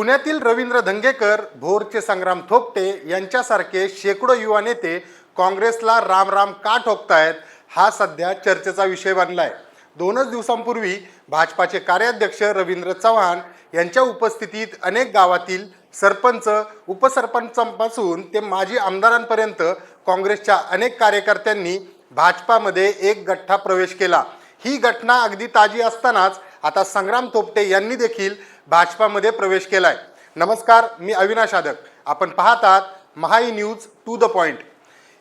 पुण्यातील रवींद्र धंगेकर भोरचे संग्राम थोपटे यांच्यासारखे शेकडो युवा नेते काँग्रेसला राम राम का ठोकतायत हा सध्या चर्चेचा विषय बनला आहे दोनच दिवसांपूर्वी भाजपाचे कार्याध्यक्ष रवींद्र चव्हाण यांच्या उपस्थितीत अनेक गावातील सरपंच उपसरपंचांपासून ते माजी आमदारांपर्यंत काँग्रेसच्या अनेक कार्यकर्त्यांनी भाजपामध्ये एक गठ्ठा प्रवेश केला. ही घटना अगदी ताजी असतानाच आता संग्राम थोपटे यांनी देखील भाजपामध्ये प्रवेश केलाय. नमस्कार मी अविनाश आदक. आपण पाहतात Mahai news to the point.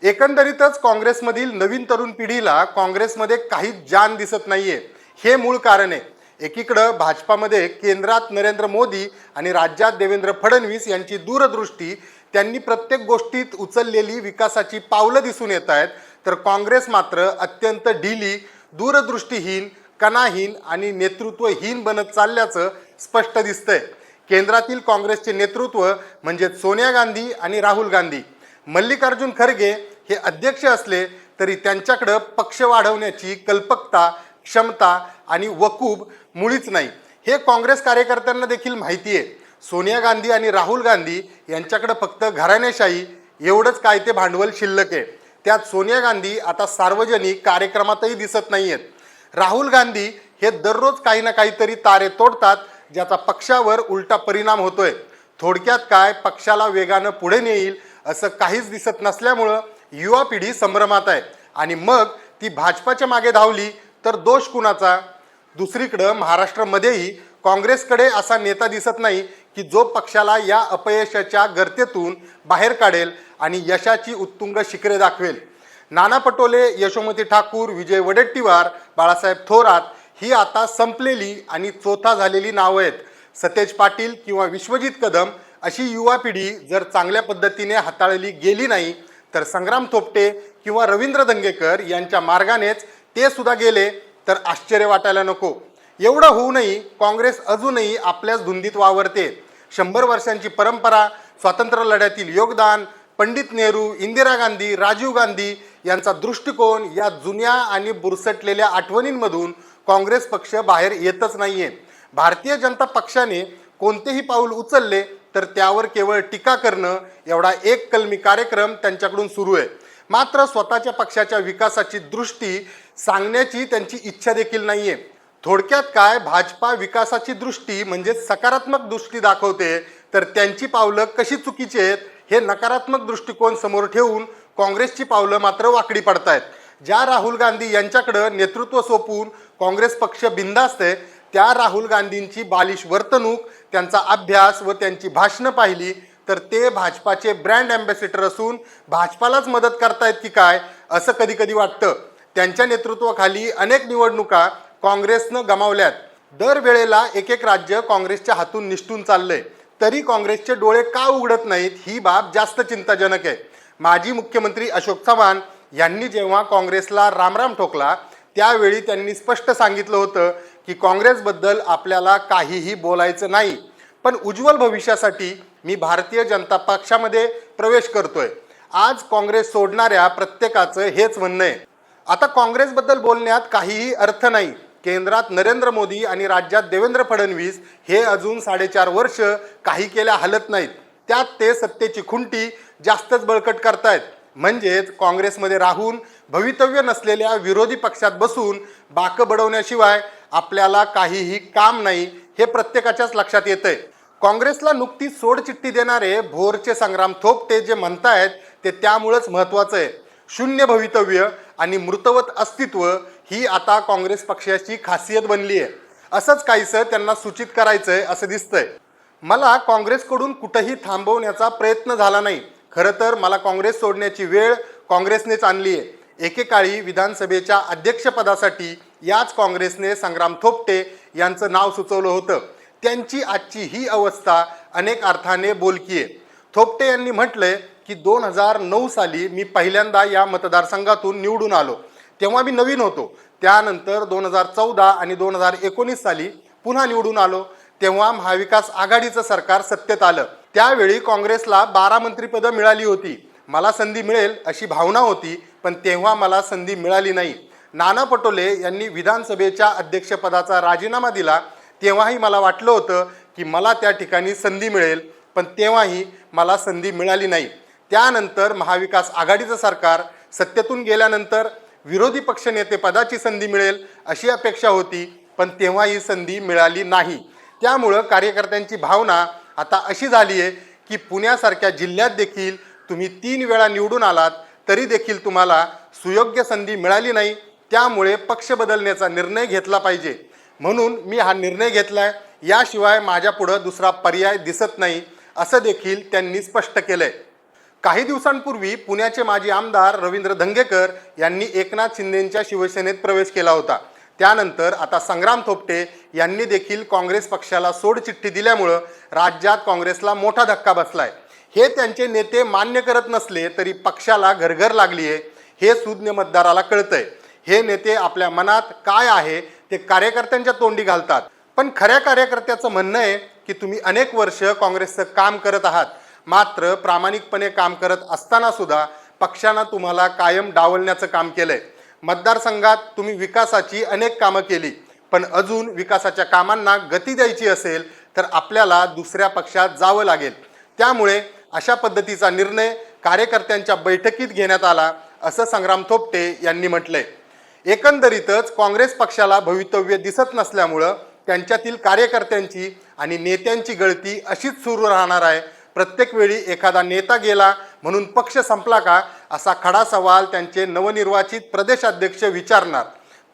एकंदरीतच काँग्रेसमधील नवीन तरुण पिढीला काँग्रेसमध्ये काहीच जान दिसत नाहीये. हे मूळ कारण आहे. एकीकडं भाजपामध्ये केंद्रात नरेंद्र मोदी आणि राज्यात देवेंद्र फडणवीस यांची दूरदृष्टी त्यांनी प्रत्येक गोष्टीत उचललेली विकासाची पावलं दिसून येत आहेत. तर काँग्रेस मात्र अत्यंत ढिली दूरदृष्टीहीन कणाहीन आणि नेतृत्वहीन बनत चालल्याचं स्पष्ट दिसतंय. केंद्रातील काँग्रेसचे नेतृत्व म्हणजे सोनिया गांधी आणि राहुल गांधी. मल्लिकार्जुन खरगे हे अध्यक्ष असले तरी त्यांच्याकडं पक्ष वाढवण्याची कल्पकता क्षमता आणि वकूब मुळीच नाही. हे काँग्रेस कार्यकर्त्यांना देखील माहिती आहे. सोनिया गांधी आणि राहुल गांधी यांच्याकडं फक्त घराण्याशाही एवढंच काय ते भांडवल शिल्लक आहे. त्यात सोनिया गांधी आता सार्वजनिक कार्यक्रमातही दिसत नाही आहेत राहुल गांधी हे दररोज काही ना काहीतरी तारे तोडतात ज्याचा पक्षावर उलटा परिणाम होतोय. थोडक्यात काय पक्षाला वेगानं पुढे नेईल असं काहीच दिसत नसल्यामुळं युवा पिढी संभ्रमात आहे. आणि मग ती भाजपाच्या मागे धावली तर दोष कुणाचा? दुसरीकडं महाराष्ट्रामध्येही काँग्रेसकडे असा नेता दिसत नाही की जो पक्षाला या अपयशाच्या गर्तेतून बाहेर काढेल आणि यशाची उत्तुंग शिखरे दाखवेल. नाना पटोले यशोमती ठाकूर विजय वडेट्टीवार बाळासाहेब थोरात ही आता संपलेली आणि चोथा झालेली नावं आहेत. सतेज पाटील किंवा विश्वजित कदम अशी युवा पिढी जर चांगल्या पद्धतीने हाताळली गेली नाही तर संग्राम थोपटे किंवा रवींद्र दंगेकर यांच्या मार्गानेच ते सुद्धा गेले तर आश्चर्य वाटायला नको. एवढं होऊनही काँग्रेस अजूनही आपल्याच धुंदीत वावरते. शंभर वर्षांची परंपरा स्वातंत्र्य लढ्यातील योगदान पंडित नेहरू इंदिरा गांधी राजीव गांधी यांचा दृष्टिकोन या जुन्या आणि बुरसटलेल्या आठवणींमधून काँग्रेस पक्ष बाहेर येतच नाहीये. भारतीय जनता पक्षाने कोणतेही पाऊल उचलले तर त्यावर केवळ टीका करणं एवढा एक कलमी कार्यक्रम त्यांच्याकडून सुरू आहे. मात्र स्वतःच्या पक्षाच्या विकासाची दृष्टी सांगण्याची त्यांची इच्छा देखील नाहीये. थोडक्यात काय भाजपा विकासाची दृष्टी म्हणजे सकारात्मक दृष्टी दाखवते तर त्यांची पावलं कशी चुकीची आहेत हे नकारात्मक दृष्टिकोन समोर ठेवून काँग्रेसची पावलं मात्र वाकडी पडतायत. ज्या राहुल गांधी यांच्याकडं नेतृत्व सोपवून काँग्रेस पक्ष बिंदास्त आहे त्या राहुल गांधींची बालिश वर्तणूक त्यांचा अभ्यास व त्यांची भाषणं पाहिली तर ते भाजपाचे ब्रँड अँबॅसिडर असून भाजपालाच मदत करतायत की काय असं कधी कधी वाटतं. त्यांच्या नेतृत्वाखाली अनेक निवडणुका काँग्रेसनं गमावल्यात. दरवेळेला एक एक राज्य काँग्रेसच्या हातून निष्ठून चाललंय. तरी काँग्रेसचे डोळे का उघडत नाहीत ही बाब जास्त चिंताजनक आहे. माजी मुख्यमंत्री अशोक चव्हाण यांनी जेव्हा काँग्रेसला रामराम ठोकला त्यावेळी त्यांनी स्पष्ट सांगितलं होतं की काँग्रेसबद्दल आपल्याला काहीही बोलायचं नाही. पण उज्ज्वल भविष्यासाठी मी भारतीय जनता पक्षामध्ये प्रवेश करतोय. आज काँग्रेस सोडणाऱ्या प्रत्येकाचं हेच म्हणणं आहे. आता काँग्रेसबद्दल बोलण्यात काहीही अर्थ नाही. केंद्रात नरेंद्र मोदी आणि राज्यात देवेंद्र फडणवीस हे अजून साडेचार वर्ष काही केल्या हलत नाहीत. त्यात ते सत्तेची खुंटी जास्तच बळकट करतायत. म्हणजेच काँग्रेसमध्ये राहून भवितव्य नसलेल्या विरोधी पक्षात बसून बाकं बडवण्याशिवाय आपल्याला काहीही काम नाही हे प्रत्येकाच्याच लक्षात येतंय. काँग्रेसला नुकतीच सोडचिठ्ठी देणारे भोरचे संग्राम थोपटे जे म्हणतायत ते त्यामुळंच महत्त्वाचं आहे. शून्य भवितव्य आणि मृतवत अस्तित्व ही आता काँग्रेस पक्षाची खासियत बनली आहे. असंच काहीसं त्यांना सूचित करायचं आहे असं दिसतंय. मला काँग्रेसकडून कुठंही थांबवण्याचा प्रयत्न झाला नाही. खरं तर मला काँग्रेस सोडण्याची वेळ काँग्रेसनेच आणली आहे. एकेकाळी विधानसभेच्या अध्यक्षपदासाठी याच काँग्रेसने संग्राम थोपटे यांचं नाव सुचवलं होतं. त्यांची आजची ही अवस्था अनेक अर्थाने बोलकी आहे. थोपटे यांनी म्हटलंय की दोन हजार नऊ साली मी पहिल्यांदा या मतदारसंघातून निवडून आलो. तेव्हा मी नवीन होतो. त्यानंतर दोन हजार चौदा आणि दोन हजार एकोणीस साली पुन्हा निवडून आलो. तेव्हा महाविकास आघाडीचं सरकार सत्तेत आलं. त्यावेळी काँग्रेसला बारा मंत्रिपदं मिळाली होती. मला संधी मिळेल अशी भावना होती पण तेव्हा मला संधी मिळाली नाही. नाना पटोले यांनी विधानसभेच्या अध्यक्षपदाचा राजीनामा दिला. तेव्हाही मला वाटलं होतं की मला त्या ठिकाणी संधी मिळेल पण तेव्हाही मला संधी मिळाली नाही. त्यानंतर महाविकास आघाडीचं सरकार सत्तेतून गेल्यानंतर विरोधी पक्षनेते पदाची संधी मिळेल अशी अपेक्षा होती पण तेव्हा ही संधी मिळाली नाही. त्यामुळं कार्यकर्त्यांची भावना आता अशी झाली आहे की पुण्यासारख्या जिल्ह्यात देखील तुम्ही तीन वेळा निवडून आलात तरी देखील तुम्हाला सुयोग्य संधी मिळाली नाही. त्यामुळे पक्ष बदलण्याचा निर्णय घेतला पाहिजे. म्हणून मी हा निर्णय घेतला आहे याशिवाय माझ्यापुढं दुसरा पर्याय दिसत नाही असं देखील त्यांनी स्पष्ट केलं आहे काही दिवसांपूर्वी पुण्याचे माजी आमदार रवींद्र धंगेकर यांनी एकनाथ शिंदेंच्या शिवसेनेत प्रवेश केला होता. त्यानंतर आता संग्राम थोपटे यांनी देखील काँग्रेस पक्षाला सोडचिठ्ठी दिल्यामुळं राज्यात काँग्रेसला मोठा धक्का बसलाय. हे त्यांचे नेते मान्य करत नसले तरी पक्षाला घरघर लागली आहे हे सुज्ञ मतदाराला कळतंय. हे नेते आपल्या मनात काय आहे ते कार्यकर्त्यांच्या तोंडी घालतात. पण खऱ्या कार्यकर्त्याचं म्हणणं आहे की तुम्ही अनेक वर्ष काँग्रेसचं काम करत आहात. मात्र प्रामाणिकपणे काम करत असताना सुद्धा पक्षानं तुम्हाला कायम डावलण्याचं काम केलंय. मतदारसंघात तुम्ही विकासाची अनेक कामं केली पण अजून विकासाच्या कामांना गती द्यायची असेल तर आपल्याला दुसऱ्या पक्षात जावं लागेल. त्यामुळे अशा पद्धतीचा निर्णय कार्यकर्त्यांच्या बैठकीत घेण्यात आला असं संग्राम थोपटे यांनी म्हटलंय. एकंदरीतच काँग्रेस पक्षाला भवितव्य दिसत नसल्यामुळं त्यांच्यातील कार्यकर्त्यांची आणि नेत्यांची गळती अशीच सुरू राहणार आहे प्रत्येक वेळी एखादा नेता गेला म्हणून पक्ष संपला का असा खडा सवाल त्यांचे नवनिर्वाचित प्रदेशाध्यक्ष विचारणार.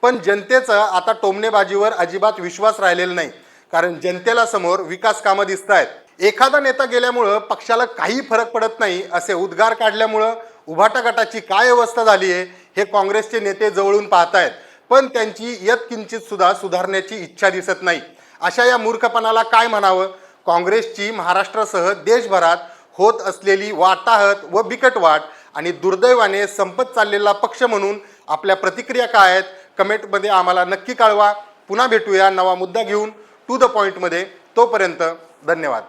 पण जनतेचं आता टोमणेबाजीवर अजिबात विश्वास राहिलेला नाही कारण जनतेला समोर विकास कामं दिसत आहेत एखादा नेता गेल्यामुळं पक्षाला काही फरक पडत नाही असे उद्गार काढल्यामुळं उभाटा गटाची काय अवस्था झाली आहे हे काँग्रेसचे नेते जवळून पाहतायत. पण त्यांची यत्किंचित सुद्धा सुधारण्याची इच्छा दिसत नाही. अशा या मूर्खपणाला काय म्हणावं? काँग्रेसची महाराष्ट्रासह देशभरात होत असलेली वाटाहत व बिकट वाट आणि दुर्दैवाने संपत चाललेला पक्ष म्हणून आपल्या प्रतिक्रिया काय आहेत कमेंटमध्ये आम्हाला नक्की कळवा. पुन्हा भेटूया नवा मुद्दा घेऊन. टू द पॉईंटमध्ये तोपर्यंत धन्यवाद.